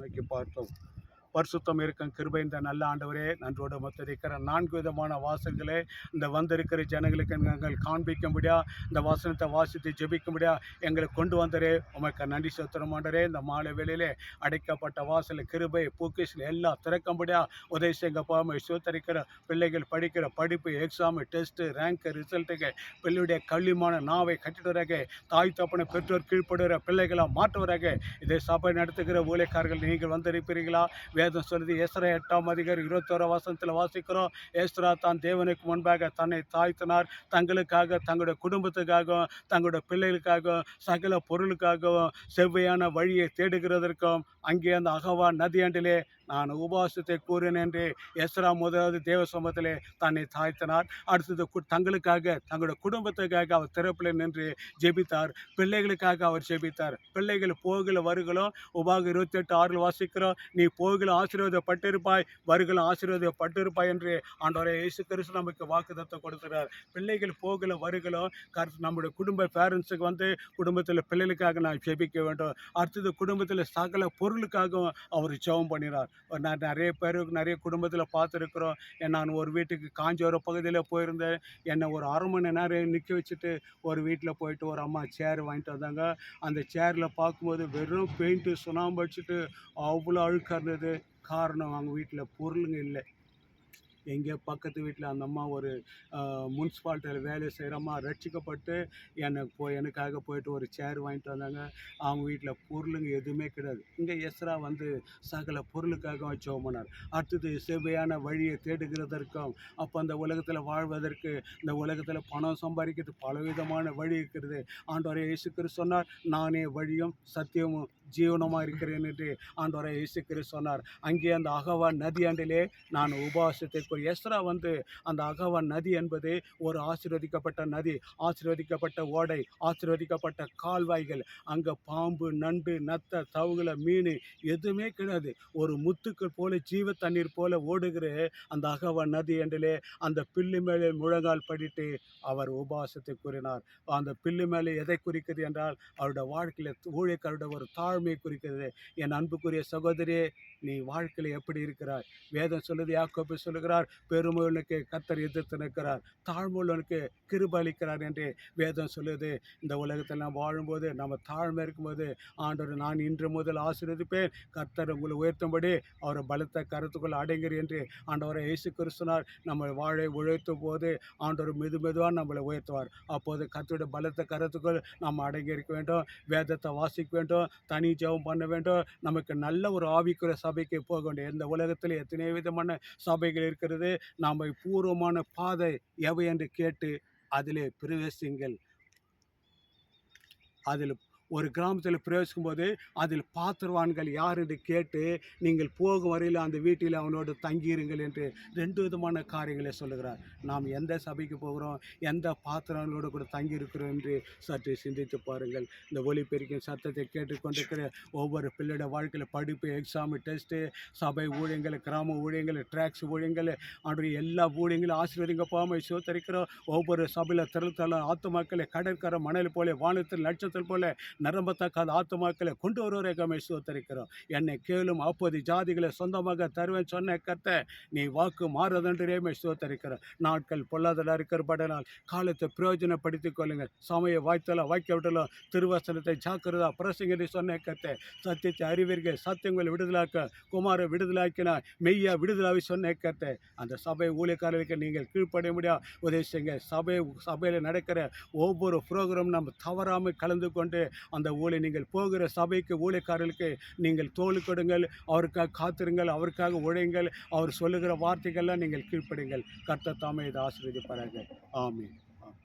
Belki parçalı. பரிசுத்தம் இருக்கும் கிருபை இந்த நல்ல ஆண்டவரே. நன்றோடு மொத்தரிக்கிற நான்கு விதமான வாசல்களே இந்த வந்திருக்கிற ஜனங்களுக்கு நாங்கள் காண்பிக்கும்படியா இந்த வாசனத்தை வாசித்து ஜெபிக்கும்படியா எங்களை கொண்டு வந்தரே. உமக்கு நன்றி சொத்திரம் ஆண்டரே இந்த மாலை வேளையிலே அடைக்கப்பட்ட வாசல் கிருபை பூக்கிஸில் எல்லாம் திறக்கும்படியா உதவி செய்ய பாமை சுத்தரிக்கிற பிள்ளைகள் படிக்கிற படிப்பு எக்ஸாமு டெஸ்ட்டு ரேங்க் ரிசல்ட்டுக்கு பிள்ளையுடைய கல்விமான நாவை கட்டிடுறாங்க தாய் தப்பனை பெற்றோர் கீழ்ப்படுகிற பிள்ளைகளாக மாற்றுவராக இதை சபை நடத்துகிற ஊழியக்காரர்கள் நீங்கள் வந்திருப்பீர்களா? வேதம் சொல்லுது ஏசரா எட்டாம் அதிகாரி இருபத்தோரா வசனத்தில் வாசிக்கிறோம் ஏசரா தான் தேவனுக்கு முன்பாக தன்னை தாய்த்தினார் தங்களுக்காக தங்களுடைய குடும்பத்துக்காகவும் தங்களுடைய பிள்ளைகளுக்காகவும் சகல பொருளுக்காகவும் செவ்வையான வழியை தேடுகிறதற்கும் அங்கே அந்த அகவா நதியாண்டிலே நான் உபவாசத்தை கூறினேன் என்று எஸ்ரா முதலாவது தேவ தன்னை தாய்த்தினார் அடுத்தது தங்களுக்காக தங்களுடைய குடும்பத்துக்காக அவர் திறப்பில் நின்று ஜெபித்தார். பிள்ளைகளுக்காக அவர் ஜெபித்தார். பிள்ளைகள் போகல வருகளும் உபாக இருபத்தி எட்டு ஆறில் வாசிக்கிறோம். நீ போகல ஆசீர்வாதப்பட்டிருப்பாய் வருகளும் ஆசீர்வாதப்பட்டிருப்பாய் என்று ஆண்டவரே இயேசு கிறிஸ்து நமக்கு வாக்குதத்தை கொடுக்கிறார். பிள்ளைகள் போகல வருகளும் கருத்து நம்முடைய குடும்ப பேரண்ட்ஸுக்கு வந்து குடும்பத்தில் பிள்ளைகளுக்காக நான் ஜெபிக்க வேண்டும். அடுத்தது குடும்பத்தில் சகல பொருளுக்காகவும் அவர் ஜெபம் பண்ணினார். நான் நிறைய பேர் நிறைய குடும்பத்தில் பார்த்துருக்குறோம் நான் ஒரு வீட்டுக்கு காஞ்சிபுரம் பகுதியில் போயிருந்தேன். என்னை ஒரு அரை மணி நேரம் நிற்க வச்சுட்டு ஒரு வீட்டில் போயிட்டு ஒரு அம்மா சேர் வாங்கிட்டு வந்தாங்க. அந்த சேரில் பார்க்கும்போது வெறும் பெயிண்ட்டு சுண்ணாம்பு அடிச்சுட்டு அவ்வளோ அழுக்காக இருந்தது. காரணம் அவங்க வீட்டில் பொருளுங்க இல்லை. எங்கேயோ பக்கத்து வீட்டில் அந்த அம்மா ஒரு முன்சிபாலிட்டியில் வேலை செய்கிறம்மா ரட்சிக்கப்பட்டு எனக்கு போய் எனக்காக போயிட்டு ஒரு சேர் வாங்கிட்டு வந்தாங்க. அவங்க வீட்டில் பொருளுங்க எதுவுமே கிடையாது. இங்கே எஸ்ரா வந்து சகல பொருளுக்காக ஜெபம் பண்ணார் அடுத்தது செவ்வையான வழியை தேடுகிறதற்கும் அப்போ அந்த உலகத்தில் வாழ்வதற்கு இந்த உலகத்தில் பணம் சம்பாதிக்கிறது பலவிதமான வழி இருக்கிறது. ஆண்டோரை இயேசுக்கிற சொன்னார் நானே வழியும் சத்தியமும் ஜீவனமாக இருக்கிறேன் என்று ஆண்டோரை இயேசுக்கிற சொன்னார். அங்கே அந்த அகவா நதியாண்டிலே நான் உபவாசத்தை இப்போ எஸ்ரா வந்து அந்த அகவன் நதி என்பது ஒரு ஆசீர்வதிக்கப்பட்ட நதி ஆசீர்வதிக்கப்பட்ட ஓடை ஆசீர்வதிக்கப்பட்ட கால்வாய்கள். அங்கே பாம்பு நண்டு நத்தை தவுகளை மீன் எதுவுமே கிடையாது. ஒரு முத்துக்கள் போல ஜீவ தண்ணீர் போல ஓடுகிற அந்த அகவன் நதி என்றிலே அந்த பில்லு மேலே முழங்கால் படிட்டு அவர் உபாசத்தை கூறினார். அந்த பில்லு மேலே எதை குறிக்கிறது என்றால் அவருடைய வாழ்க்கையில் ஊழியக்காரோட ஒரு தாழ்மையை குறிக்கிறது என் அன்புக்குரிய சகோதரியே நீ வாழ்க்கையில் எப்படி இருக்கிறாய்? வேதம் சொல்லுது யாக்கோப்பு சொல்லுகிறார் பெருமையுள்ளனுக்கு கத்தர் எதிர்த்து நிற்கிறார். தாழ்மூலனுக்கு கிருப அளிக்கிறார் என்று வேதம் சொல்லுது. இந்த உலகத்தில் நாம் வாழும்போது நம்ம தாழ்மை இருக்கும்போது ஆண்டவர் நான் இன்று முதல் ஆசீர்வதிப்பேன். கத்தர் உங்களை உயர்த்தும்படி அவரை பலத்த கருத்துக்குள் அடைங்கிற என்று ஆண்டவரை இயேசு கிறிஸ்துனார் நம்ம வாழை உழைத்தும் போது ஆண்டவர் மெது மெதுவாக நம்மளை உயர்த்துவார். அப்போது கத்தோட பலத்த கருத்துக்குள் நாம் அடங்கி இருக்க வேண்டும். வேதத்தை வாசிக்க வேண்டும். தனி ஜெபம் பண்ண வேண்டும். நமக்கு நல்ல ஒரு ஆவிக்குரிய சபைக்கு போக வேண்டும். இந்த உலகத்தில் எத்தனை விதமான சபைகள் இருக்கிறது. நாம் பூர்வமான பாதை எவை என்று கேட்டு அதிலே பிரவேசிங்கள். அதில் ஒரு கிராமத்தில் பிரவேசிக்கும் போது அதில் பாத்திரவான்கள் யார் என்று கேட்டு நீங்கள் போகும் வரையில் அந்த வீட்டில் அவனோடு தங்கியிருங்கள் என்று ரெண்டு விதமான காரியங்களை சொல்லுகிறார். நாம் எந்த சபைக்கு போகிறோம் எந்த பாத்திரங்களோடு கூட தங்கியிருக்கிறோம் என்று சற்று சிந்தித்து பாருங்கள். இந்த ஒலிபெருக்கின் சத்தத்தை கேட்டுக்கொண்டிருக்கிற ஒவ்வொரு பிள்ளையோட வாழ்க்கையில் படிப்பு எக்ஸாமு டெஸ்ட்டு சபை ஊழியங்கள் கிராம ஊழியங்கள் ட்ராக்ஸ் ஊழியங்கள் அப்படி எல்லா ஊழியங்களும் ஆசீர்வதிங்க போகாமல் சோத்தரிக்கிறோம். ஒவ்வொரு சபையில் திருத்தல ஆத்து மக்களை கடற்கரை மணல் போல வானத்தில் நட்சத்திரம் போல நரம்பத்தக்காத ஆத்துமாக்களை கொண்டு வருவரை சோத்தரிக்கிறோம் என்னை கேளும் அப்போது ஜாதிகளை சொந்தமாக தருவேன் சொன்ன கத்த நீ வாக்கு மாறுதன்றே சோத்தரிக்கிறோம் நாட்கள் பொல்லாதலா இருக்கிறபடனால் காலத்தை பிரயோஜனப்படுத்திக் கொள்ளுங்கள். சமய வாய்த்தலாம் வாய்க்க விடலாம் திருவசனத்தை ஜாக்கிரதா பிரசங்கி சொன்ன கத்தை சத்தியத்தை அறிவீர்கள் சத்தியங்களை விடுதலாக்க குமார விடுதலாக்கினார் மெய்யா விடுதலாவை சொன்ன கத்தை அந்த சபை ஊழியக்காரர்களுக்கு நீங்கள் கீழ்ப்படைய முடியாது உதவி செய்யுங்க சபை சபையில் நடக்கிற ஒவ்வொரு ப்ரோக்ராம் நம்ம தவறாமல் கலந்து கொண்டு அந்த ஊழை நீங்கள் போகிற சபைக்கு ஊழியக்காரர்களுக்கு நீங்கள் தோல் கொடுங்கள் அவருக்காக காத்திருங்கள் அவருக்காக உழையுங்கள் அவர் சொல்லுகிற வார்த்தைகள்லாம் நீங்கள் கீழ்ப்படுங்கள். கர்த்த தாமே இதை ஆசீர்வதிப்பார்கள் ஆமென்.